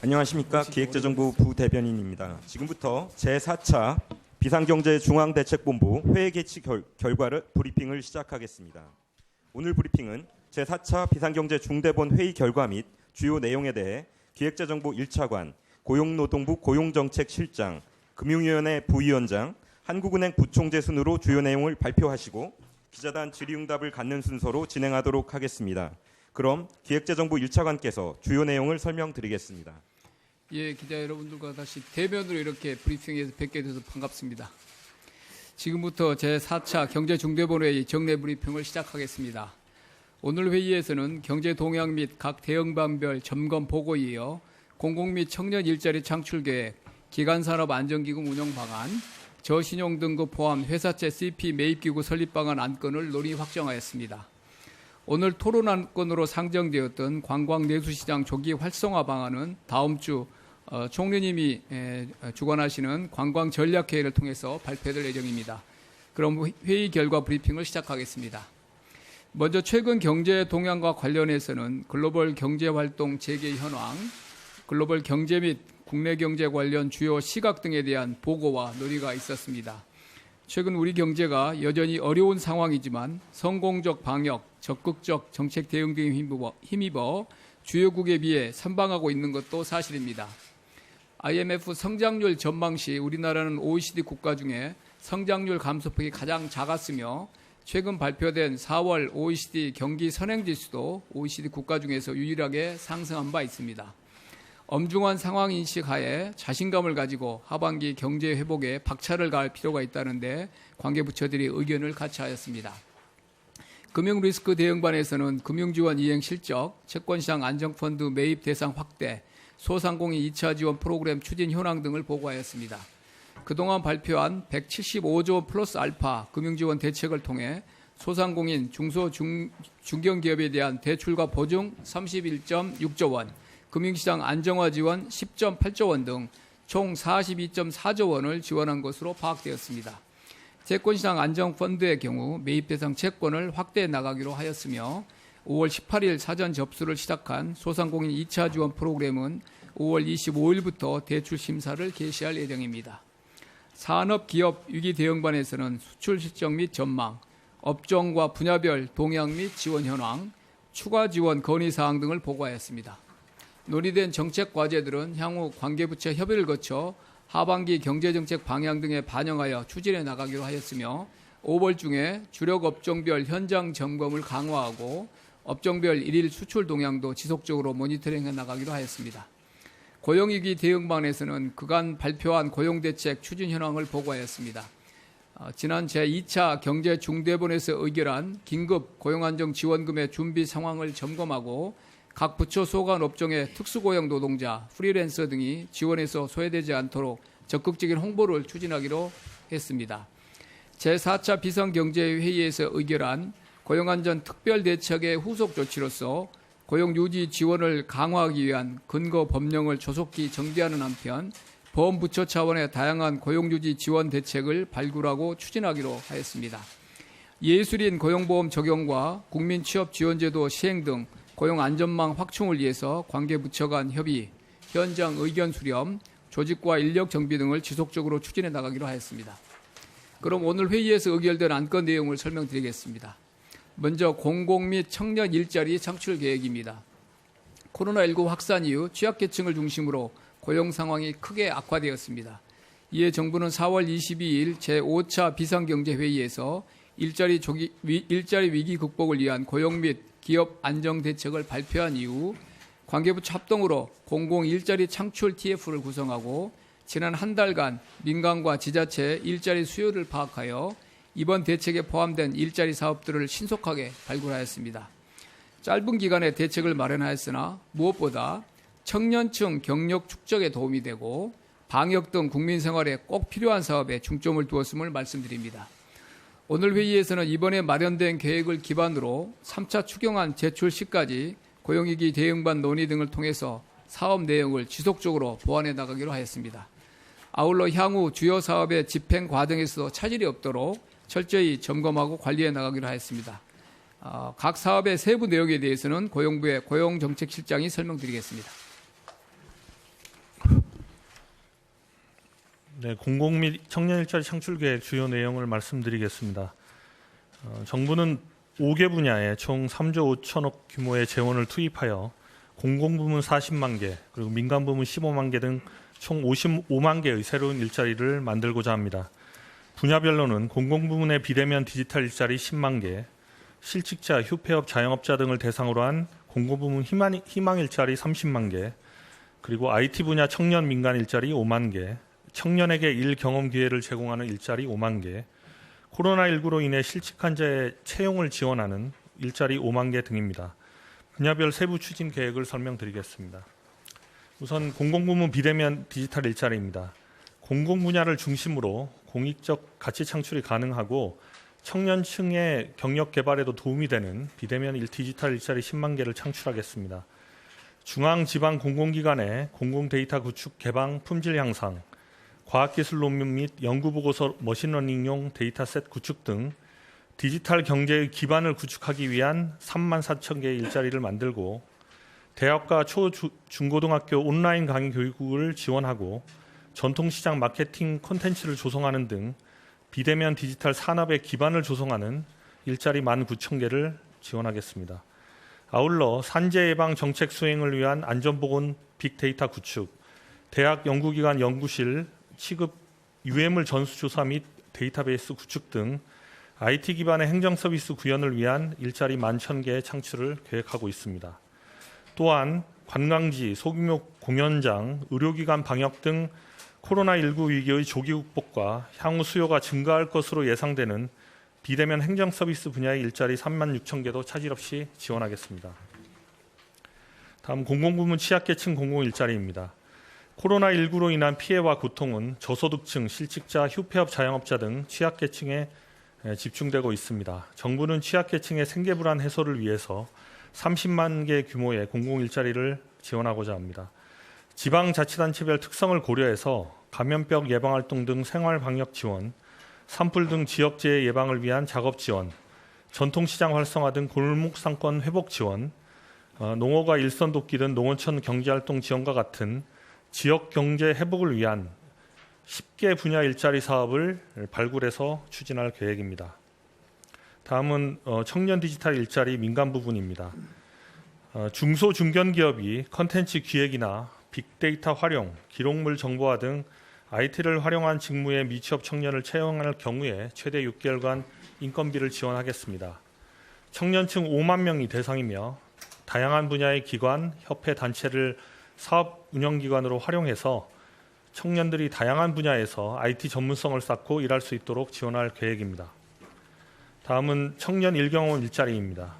안녕하십니까 기획재정부 부대변인입니다. 지금부터 제4차 비상경제중앙대책본부 회의 결, 결과를 브리핑을 시작하겠습니다. 오늘 브리핑은 제4차 비상경제중대본 회의 결과 및 주요 내용에 대해 기획재정부 1차관, 고용노동부 고용정책실장, 금융위원회 부위원장, 한국은행 부총재 순으로 주요 내용을 발표하시고 기자단 질의응답을 갖는 순서로 진행하도록 하겠습니다. 그럼 기획재정부 1차관께서 주요 내용을 설명드리겠습니다. 예, 기자 여러분들과 다시 대면으로 이렇게 브리핑에서 뵙게 돼서 반갑습니다. 지금부터 제4차 경제중대본회의 정례 브리핑을 시작하겠습니다. 오늘 회의에서는 경제 동향 및 각 대응반별 점검 보고에 이어 공공 및 청년 일자리 창출 계획, 기간산업 안정기금 운영 방안, 저신용 등급 포함 회사채 CP 매입기구 설립 방안 안건을 논의 확정하였습니다. 오늘 토론 안 건으로 상정되었던 관광 내수시장 조기 활성화 방안은 다음 주 어, 총리님이 에, 주관하시는 관광 전략회의를 통해서 발표될 예정입니다. 그럼 회의 결과 브리핑을 시작하겠습니다. 먼저 최근 경제 동향과 관련해서는 글로벌 경제 활동 재개 현황, 글로벌 경제 및 국내 경제 관련 주요 시각 등에 대한 보고와 논의가 있었습니다. 최근 우리 경제가 여전히 어려운 상황이지만 성공적 방역, 적극적 정책 대응 등에 힘입어, 힘입어 주요국에 비해 선방하고 있는 것도 사실입니다. IMF 성장률 전망 시 우리나라는 OECD 국가 중에 성장률 감소폭이 가장 작았으며 최근 발표된 4월 OECD 경기 선행 지수도 OECD 국가 중에서 유일하게 상승한 바 있습니다. 엄중한 상황 인식 하에 자신감을 가지고 하반기 경제 회복에 박차를 가할 필요가 있다는데 관계 부처들이 의견을 같이 하였습니다. 금융 리스크 대응반에서는 금융지원 이행 실적, 채권시장 안정펀드 매입 대상 확대, 소상공인 2차 지원 프로그램 추진 현황 등을 보고하였습니다. 그동안 발표한 175조 플러스 알파 금융지원 대책을 통해 소상공인 중소 중, 중견기업에 대한 대출과 보증 31.6조 원, 금융시장 안정화 지원 10.8조 원 등 총 42.4조 원을 지원한 것으로 파악되었습니다. 채권시장 안정펀드의 경우 매입 대상 채권을 확대해 나가기로 하였으며 5월 18일 사전 접수를 시작한 소상공인 2차 지원 프로그램은 5월 25일부터 대출 심사를 개시할 예정입니다. 산업기업 위기 대응반에서는 수출 실적 및 전망, 업종과 분야별 동향 및 지원 현황, 추가 지원 건의 사항 등을 보고하였습니다. 논의된 정책 과제들은 향후 관계부처 협의를 거쳐 하반기 경제정책 방향 등에 반영하여 추진해 나가기로 하였으며 5월 중에 주력 업종별 현장 점검을 강화하고 업종별 일일 수출 동향도 지속적으로 모니터링해 나가기로 하였습니다. 고용위기 대응반에서는 그간 발표한 고용대책 추진 현황을 보고하였습니다. 어, 지난 제2차 경제중대본에서 의결한 긴급 고용안정지원금의 준비 상황을 점검하고 각 부처 소관 업종의 특수고용 노동자, 프리랜서 등이 지원에서 소외되지 않도록 적극적인 홍보를 추진하기로 했습니다. 제4차 비상경제회의에서 의결한 고용안전 특별대책의 후속 조치로서 고용유지 지원을 강화하기 위한 근거 법령을 조속히 정비하는 한편 보험부처 차원의 다양한 고용유지 지원 대책을 발굴하고 추진하기로 하였습니다. 예술인 고용보험 적용과 국민취업지원제도 시행 등 고용 안전망 확충을 위해서 관계 부처 간 협의, 현장 의견 수렴, 조직과 인력 정비 등을 지속적으로 추진해 나가기로 하였습니다. 그럼 오늘 회의에서 의결된 안건 내용을 설명드리겠습니다. 먼저 공공 및 청년 일자리 창출 계획입니다. 코로나19 확산 이후 취약계층을 중심으로 고용 상황이 크게 악화되었습니다. 이에 정부는 4월 22일 제5차 비상경제회의에서 일자리, 조기, 위, 일자리 위기 극복을 위한 고용 및 기업 안정 대책을 발표한 이후 관계부처 합동으로 공공 일자리 창출 TF를 구성하고 지난 한 달간 민간과 지자체의 일자리 수요를 파악하여 이번 대책에 포함된 일자리 사업들을 신속하게 발굴하였습니다. 짧은 기간에 대책을 마련하였으나 무엇보다 청년층 경력 축적에 도움이 되고 방역 등 국민 생활에 꼭 필요한 사업에 중점을 두었음을 말씀드립니다. 오늘 회의에서는 이번에 마련된 계획을 기반으로 3차 추경안 제출 시까지 고용위기 대응반 논의 등을 통해서 사업 내용을 지속적으로 보완해 나가기로 하였습니다. 아울러 향후 주요 사업의 집행 과정에서도 차질이 없도록 철저히 점검하고 관리해 나가기로 하였습니다. 어, 각 사업의 세부 내용에 대해서는 고용부의 고용정책실장이 설명드리겠습니다. 네, 공공 및 청년 일자리 창출 계획 주요 내용을 말씀드리겠습니다. 어, 정부는 5개 분야에 총 3조 5천억 규모의 재원을 투입하여 공공 부문 40만 개, 그리고 민간 부문 15만 개 등 총 55만 개의 새로운 일자리를 만들고자 합니다. 분야별로는 공공 부문의 비대면 디지털 일자리 10만 개, 실직자, 휴폐업, 자영업자 등을 대상으로 한 공공 부문 희망, 희망 일자리 30만 개, 그리고 IT 분야 청년 민간 일자리 5만 개, 청년에게 일 경험 기회를 제공하는 일자리 5만 개, 코로나19로 인해 실직 환자의 채용을 지원하는 일자리 5만 개 등입니다. 분야별 세부 추진 계획을 설명드리겠습니다. 우선 공공부문 비대면 디지털 일자리입니다. 공공 분야를 중심으로 공익적 가치 창출이 가능하고 청년층의 경력 개발에도 도움이 되는 비대면 일 디지털 일자리 10만 개를 창출하겠습니다. 중앙 지방 공공기관의 공공 데이터 구축 개방 품질 향상, 과학기술 논문 및 연구보고서 머신러닝용 데이터셋 구축 등 디지털 경제의 기반을 구축하기 위한 3만 4천 개의 일자리를 만들고 대학과 초 주- 중고등학교 온라인 강의 교육을 지원하고 전통시장 마케팅 콘텐츠를 조성하는 등 비대면 디지털 산업의 기반을 조성하는 일자리 1만 9천 개를 지원하겠습니다. 아울러 산재 예방 정책 수행을 위한 안전보건 빅데이터 구축, 대학 연구기관 연구실 취급 유해물 전수 조사 및 데이터베이스 구축 등 IT 기반의 행정 서비스 구현을 위한 일자리 만천 개의 창출을 계획하고 있습니다. 또한 관광지, 소규모 공연장, 의료기관 방역 등 코로나19 위기의 조기 극복과 향후 수요가 증가할 것으로 예상되는 비대면 행정 서비스 분야의 일자리 3만 6천 개도 차질 없이 지원하겠습니다. 다음 공공부문 취약계층 공공 일자리입니다. 코로나19로 인한 피해와 고통은 저소득층, 실직자, 휴폐업 자영업자 등 취약계층에 에, 집중되고 있습니다. 정부는 취약계층의 생계 불안 해소를 위해서 30만 개 규모의 공공 일자리를 지원하고자 합니다. 지방 자치단체별 특성을 고려해서 감염병 예방 활동 등 생활 방역 지원, 산불 등 지역 재해 예방을 위한 작업 지원, 전통시장 활성화 등 골목 상권 회복 지원, 어, 농어가 일선 돕기 등 농어촌 경제활동 지원과 같은 지역 경제 회복을 위한 10개 분야 일자리 사업을 발굴해서 추진할 계획입니다. 다음은 어, 청년 디지털 일자리 민간 부분입니다. 어, 중소 중견 기업이 컨텐츠 기획이나 빅데이터 활용, 기록물 정보화 등 IT를 활용한 직무에 미취업 청년을 채용할 경우에 최대 6개월간 인건비를 지원하겠습니다. 청년층 5만 명이 대상이며 다양한 분야의 기관, 협회, 단체를 사업 운영기관으로 활용해서 청년들이 다양한 분야에서 IT 전문성을 쌓고 일할 수 있도록 지원할 계획입니다. 다음은 청년 일경험 일자리입니다.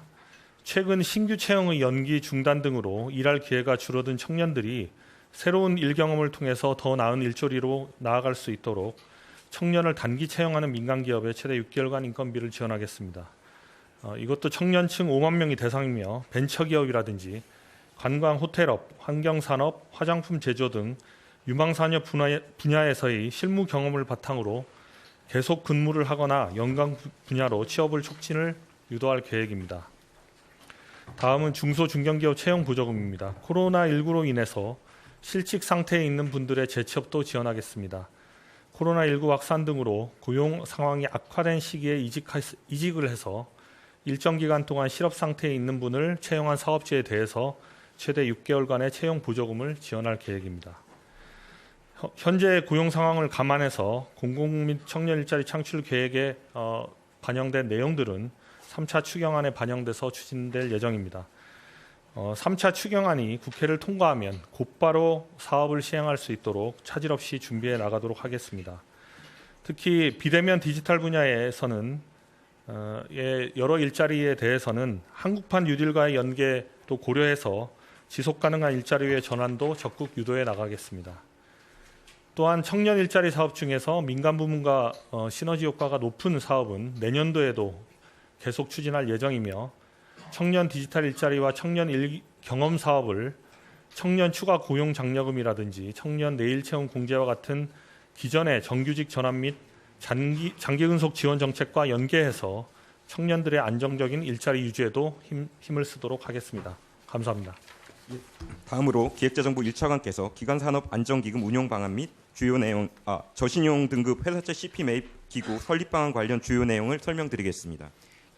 최근 신규 채용의 연기 중단 등으로 일할 기회가 줄어든 청년들이 새로운 일 경험을 통해서 더 나은 일조리로 나아갈 수 있도록 청년을 단기 채용하는 민간 기업에 최대 6개월간 인건비를 지원하겠습니다. 어, 이것도 청년층 5만 명이 대상이며 벤처 기업이라든지 관광 호텔업, 환경산업, 화장품 제조 등 유망산업 분야- 분야에서의 실무 경험을 바탕으로 계속 근무를 하거나 연관 분야로 취업을 촉진을 유도할 계획입니다. 다음은 중소 중견기업 채용 보조금입니다. 코로나19로 인해서 실직 상태에 있는 분들의 재취업도 지원하겠습니다. 코로나19 확산 등으로 고용 상황이 악화된 시기에 이직을 해서 일정 기간 동안 실업 상태에 있는 분을 채용한 사업주에 대해서 최대 6개월간의 채용 보조금을 지원할 계획입니다. 현- 현재 고용 상황을 감안해서 공공 및 청년 일자리 창출 계획에 어, 반영된 내용들은 3차 추경안에 반영돼서 추진될 예정입니다. 어, 3차 추경안이 국회를 통과하면 곧바로 사업을 시행할 수 있도록 차질 없이 준비해 나가도록 하겠습니다. 특히 비대면 디지털 분야에서는 어, 예, 여러 일자리에 대해서는 한국판 뉴딜과의 연계도 고려해서 지속 가능한 일자리의 전환도 적극 유도해 나가겠습니다. 또한 청년 일자리 사업 중에서 민간 부문과 어, 시너지 효과가 높은 사업은 내년도에도 계속 추진할 예정이며 청년 디지털 일자리와 청년 일 경험 사업을 청년 추가 고용 장려금이라든지 청년 내일 채용 공제와 같은 기존의 정규직 전환 및 장기, 장기 근속 지원 정책과 연계해서 청년들의 안정적인 일자리 유지에도 힘, 힘을 쓰도록 하겠습니다. 감사합니다. 다음으로 기획재정부 1차관께서 기간산업 안정기금 운용 방안 및 주요 내용, 아, 저신용 등급 회사채 CP 매입 기구 설립 방안 관련 주요 내용을 설명드리겠습니다.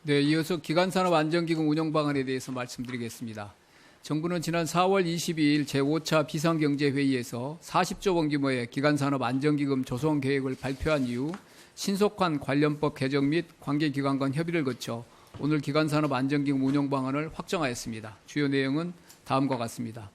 네, 이어서 기간산업 안정기금 운영 방안에 대해서 말씀드리겠습니다. 정부는 지난 4월 22일 제5차 비상경제회의에서 40조 원 규모의 기간산업 안정기금 조성 계획을 발표한 이후 신속한 관련법 개정 및 관계기관 간 협의를 거쳐 오늘 기간산업 안정기금 운영 방안을 확정하였습니다. 주요 내용은 다음과 같습니다.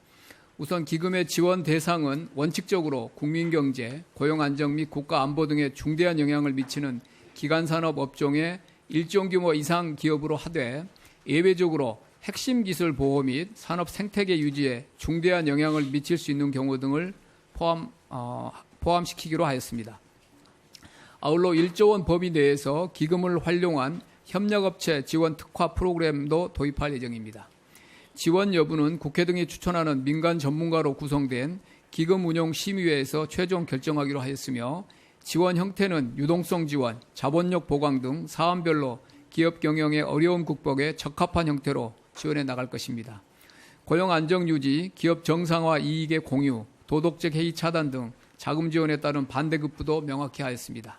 우선 기금의 지원 대상은 원칙적으로 국민 경제, 고용 안정 및 국가 안보 등에 중대한 영향을 미치는 기간산업 업종의 일정 규모 이상 기업으로 하되 예외적으로 핵심 기술 보호 및 산업 생태계 유지에 중대한 영향을 미칠 수 있는 경우 등을 포함, 어, 포함시키기로 하였습니다. 아울러 1조 원 범위 내에서 기금을 활용한 협력업체 지원 특화 프로그램도 도입할 예정입니다. 지원 여부는 국회 등이 추천하는 민간 전문가로 구성된 기금 운용 심의회에서 최종 결정하기로 하였으며 지원 형태는 유동성 지원, 자본력 보강 등 사안별로 기업 경영의 어려움 극복에 적합한 형태로 지원해 나갈 것입니다. 고용 안정 유지, 기업 정상화 이익의 공유, 도덕적 해이 차단 등 자금 지원에 따른 반대급부도 명확히 하였습니다.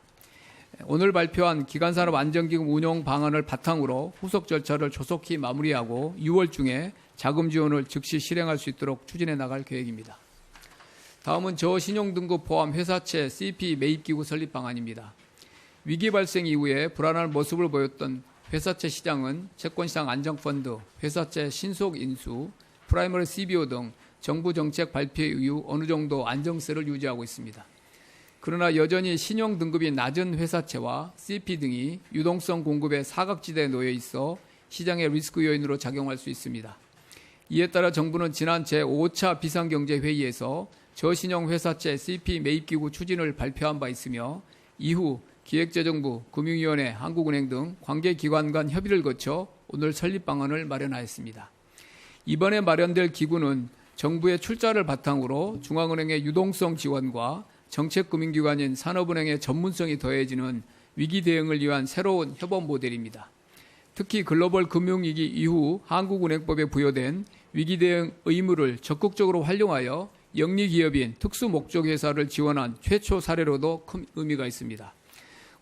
오늘 발표한 기간산업 안정기금 운용 방안을 바탕으로 후속 절차를 조속히 마무리하고 6월 중에 자금 지원을 즉시 실행할 수 있도록 추진해 나갈 계획입니다. 다음은 저신용 등급 포함 회사채 CP 매입기구 설립 방안입니다. 위기 발생 이후에 불안한 모습을 보였던 회사채 시장은 채권시장 안정펀드, 회사채 신속 인수, 프라이머리 CBO 등 정부 정책 발표 이후 어느 정도 안정세를 유지하고 있습니다. 그러나 여전히 신용 등급이 낮은 회사채와 CP 등이 유동성 공급의 사각지대에 놓여 있어 시장의 리스크 요인으로 작용할 수 있습니다. 이에 따라 정부는 지난 제5차 비상경제회의에서 저신용 회사채 CP 매입기구 추진을 발표한 바 있으며 이후 기획재정부, 금융위원회, 한국은행 등 관계기관 간 협의를 거쳐 오늘 설립 방안을 마련하였습니다. 이번에 마련될 기구는 정부의 출자를 바탕으로 중앙은행의 유동성 지원과 정책금융기관인 산업은행의 전문성이 더해지는 위기 대응을 위한 새로운 협업 모델입니다. 특히 글로벌 금융위기 이후 한국은행법에 부여된 위기 대응 의무를 적극적으로 활용하여 영리 기업인 특수 목적 회사를 지원한 최초 사례로도 큰 의미가 있습니다.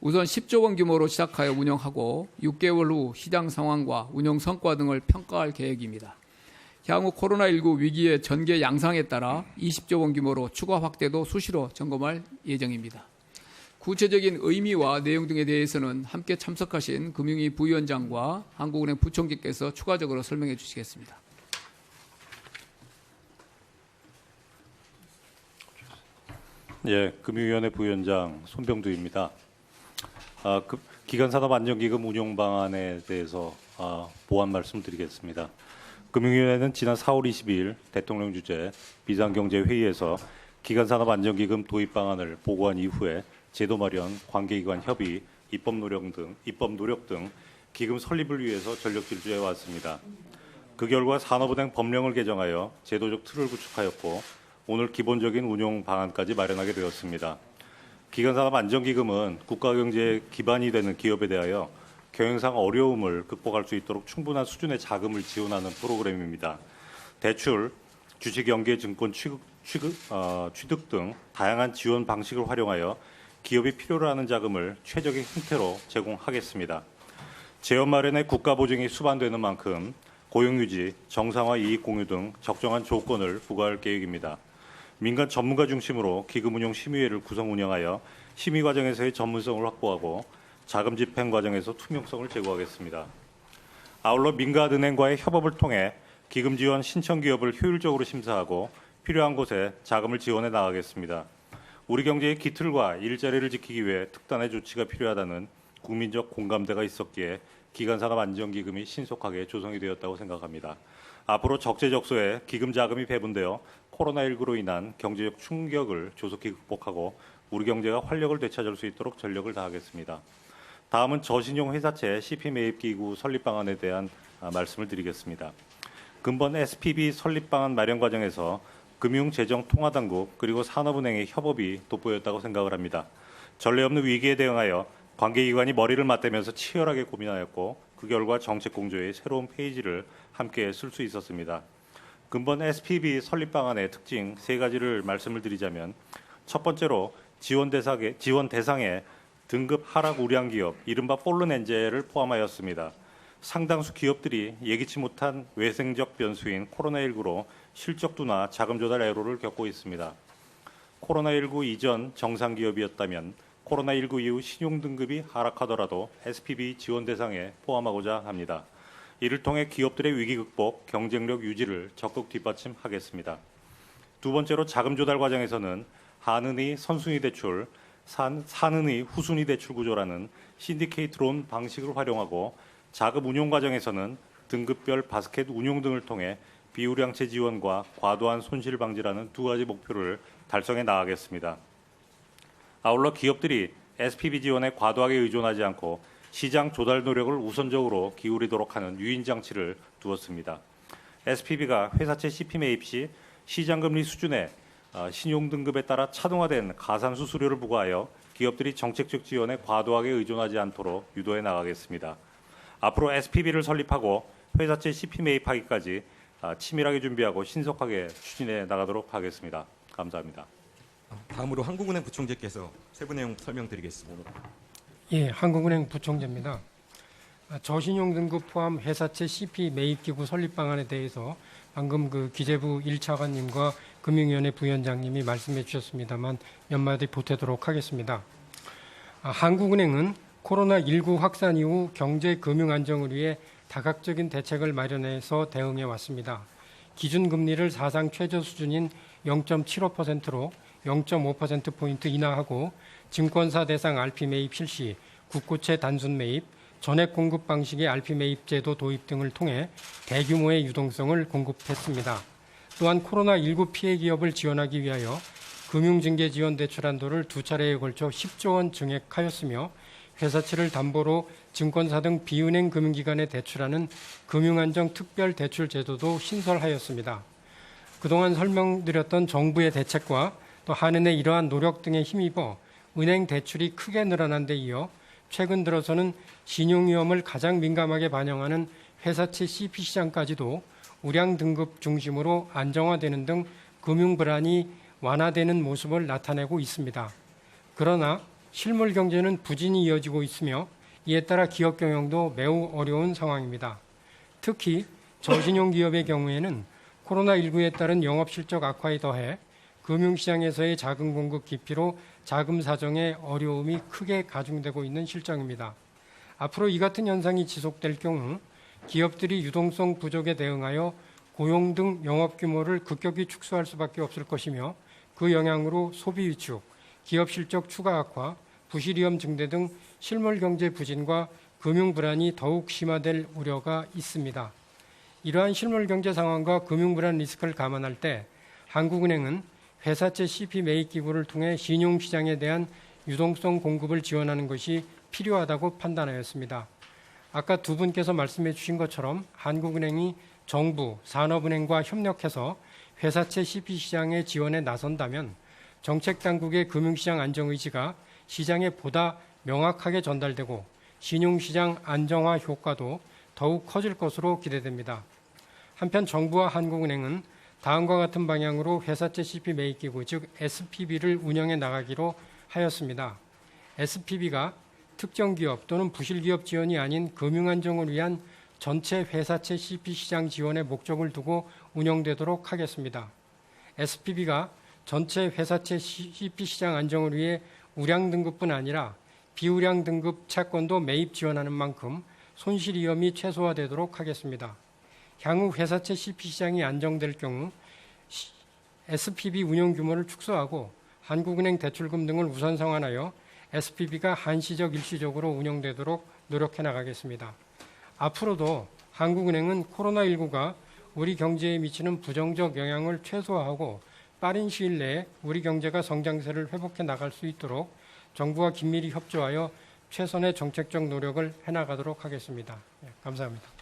우선 10조 원 규모로 시작하여 운영하고 6개월 후 시장 상황과 운영 성과 등을 평가할 계획입니다. 향후 코로나19 위기의 전개 양상에 따라 20조 원 규모로 추가 확대도 수시로 점검할 예정입니다. 구체적인 의미와 내용 등에 대해서는 함께 참석하신 금융위 부위원장과 한국은행 부총재께서 추가적으로 설명해 주시겠습니다. 예, 금융위원회 부위원장 손병두입니다. 아, 그, 기간산업 안정기금 운용 방안에 대해서 아, 보완 말씀드리겠습니다. 금융위원회는 지난 4월 22일 대통령 주재 비상경제회의에서 기간산업 안정기금 도입 방안을 보고한 이후에 제도 마련, 관계기관 협의, 입법 노력 등 입법 노력 등 기금 설립을 위해서 전력 질주해 왔습니다. 그 결과 산업은행 법령을 개정하여 제도적 틀을 구축하였고 오늘 기본적인 운용 방안까지 마련하게 되었습니다. 기간산업 안정기금은 국가 경제의 기반이 되는 기업에 대하여 경영상 어려움을 극복할 수 있도록 충분한 수준의 자금을 지원하는 프로그램입니다. 대출, 주식 연계 증권 취급, 취급, 어, 취득 등 다양한 지원 방식을 활용하여 기업이 필요로 하는 자금을 최적의 형태로 제공하겠습니다. 재원 마련에 국가 보증이 수반되는 만큼 고용 유지, 정상화 이익 공유 등 적정한 조건을 부과할 계획입니다. 민간 전문가 중심으로 기금 운용 심의회를 구성 운영하여 심의 과정에서의 전문성을 확보하고 자금 집행 과정에서 투명성을 제고하겠습니다. 아울러 민간은행과의 협업을 통해 기금 지원 신청 기업을 효율적으로 심사하고 필요한 곳에 자금을 지원해 나가겠습니다. 우리 경제의 기틀과 일자리를 지키기 위해 특단의 조치가 필요하다는 국민적 공감대가 있었기에 기간 산업 안정기금이 신속하게 조성이 되었다고 생각합니다. 앞으로 적재적소에 기금 자금이 배분되어 코로나19로 인한 경제적 충격을 조속히 극복하고 우리 경제가 활력을 되찾을 수 있도록 전력을 다하겠습니다. 다음은 저신용 회사채 CP 매입 기구 설립 방안에 대한 아, 말씀을 드리겠습니다. 근본 SPB 설립 방안 마련 과정에서 금융재정통화당국 그리고 산업은행의 협업이 돋보였다고 생각을 합니다. 전례 없는 위기에 대응하여 관계기관이 머리를 맞대면서 치열하게 고민하였고 그 결과 정책 공조의 새로운 페이지를 함께 쓸 수 있었습니다. 근본 SPB 설립 방안의 특징 세 가지를 말씀을 드리자면 첫 번째로 지원 대상에 지원 대상에 등급 하락 우량 기업 이른바 폴른 엔젤을 포함하였습니다. 상당수 기업들이 예기치 못한 외생적 변수인 코로나19로 실적 둔화, 자금 조달 애로를 겪고 있습니다. 코로나19 이전 정상 기업이었다면 코로나19 이후 신용 등급이 하락하더라도 SPB 지원 대상에 포함하고자 합니다. 이를 통해 기업들의 위기 극복, 경쟁력 유지를 적극 뒷받침하겠습니다. 두 번째로 자금 조달 과정에서는 한은의 선순위 대출, 산, 산은의 후순위 대출 구조라는 신디케이트 론 방식을 활용하고 자금 운용 과정에서는 등급별 바스켓 운용 등을 통해 비우량체 지원과 과도한 손실 방지라는 두 가지 목표를 달성해 나가겠습니다. 아울러 기업들이 SPB 지원에 과도하게 의존하지 않고 시장 조달 노력을 우선적으로 기울이도록 하는 유인 장치를 두었습니다. SPB가 회사채 CP 매입 시 시장 금리 수준의 어, 신용 등급에 따라 차등화된 가산 수수료를 부과하여 기업들이 정책적 지원에 과도하게 의존하지 않도록 유도해 나가겠습니다. 앞으로 SPB를 설립하고 회사채 CP 매입하기까지 아, 치밀하게 준비하고 신속하게 추진해 나가도록 하겠습니다. 감사합니다. 다음으로 한국은행 부총재께서 세부 내용 설명드리겠습니다. 예, 한국은행 부총재입니다. 아, 저신용 등급 포함 회사채 CP 매입 기구 설립 방안에 대해서 방금 그 기재부 1차관님과 금융위원회 부위원장님이 말씀해 주셨습니다만 몇 마디 보태도록 하겠습니다. 아, 한국은행은 코로나19 확산 이후 경제 금융 안정을 위해 다각적인 대책을 마련해서 대응해 왔습니다. 기준 금리를 사상 최저 수준인 0.75%로 0.5%포인트 인하하고 증권사 대상 RP 매입 실시, 국고채 단순 매입, 전액 공급 방식의 RP 매입 제도 도입 등을 통해 대규모의 유동성을 공급했습니다. 또한 코로나19 피해 기업을 지원하기 위하여 금융징계 지원 대출 한도를 두 차례에 걸쳐 10조 원 증액하였으며 회사채를 담보로 증권사 등 비은행 금융기관에 대출하는 금융안정 특별 대출 제도도 신설하였습니다. 그동안 설명드렸던 정부의 대책과 또 한은의 이러한 노력 등에 힘입어 은행 대출이 크게 늘어난 데 이어 최근 들어서는 신용 위험을 가장 민감하게 반영하는 회사채 CP 시장까지도 우량 등급 중심으로 안정화되는 등 금융 불안이 완화되는 모습을 나타내고 있습니다. 그러나 실물 경제는 부진이 이어지고 있으며 이에 따라 기업 경영도 매우 어려운 상황입니다. 특히 저신용 기업의 경우에는 코로나19에 따른 영업 실적 악화에 더해 금융시장에서의 자금 공급 기피로 자금 사정의 어려움이 크게 가중되고 있는 실정입니다. 앞으로 이 같은 현상이 지속될 경우 기업들이 유동성 부족에 대응하여 고용 등 영업 규모를 급격히 축소할 수밖에 없을 것이며 그 영향으로 소비 위축, 기업 실적 추가 악화, 부실 위험 증대 등 실물 경제 부진과 금융 불안이 더욱 심화될 우려가 있습니다. 이러한 실물 경제 상황과 금융 불안 리스크를 감안할 때 한국은행은 회사채 CP 매입 기구를 통해 신용 시장에 대한 유동성 공급을 지원하는 것이 필요하다고 판단하였습니다. 아까 두 분께서 말씀해 주신 것처럼 한국은행이 정부, 산업은행과 협력해서 회사채 CP 시장의 지원에 나선다면 정책 당국의 금융시장 안정 의지가 시장에 보다 명확하게 전달되고 신용시장 안정화 효과도 더욱 커질 것으로 기대됩니다. 한편 정부와 한국은행은 다음과 같은 방향으로 회사채 CP 매입기구 즉 SPB를 운영해 나가기로 하였습니다. SPB가 특정 기업 또는 부실 기업 지원이 아닌 금융 안정을 위한 전체 회사채 CP 시장 지원의 목적을 두고 운영되도록 하겠습니다. SPB가 전체 회사채 CP 시장 안정을 위해 우량 등급뿐 아니라 비우량 등급 채권도 매입 지원하는 만큼 손실 위험이 최소화되도록 하겠습니다. 향후 회사채 CP 시장이 안정될 경우 SPB 운용 규모를 축소하고 한국은행 대출금 등을 우선 상환하여 SPB가 한시적 일시적으로 운영되도록 노력해 나가겠습니다. 앞으로도 한국은행은 코로나19가 우리 경제에 미치는 부정적 영향을 최소화하고 빠른 시일 내에 우리 경제가 성장세를 회복해 나갈 수 있도록 정부와 긴밀히 협조하여 최선의 정책적 노력을 해나가도록 하겠습니다. 예, 감사합니다.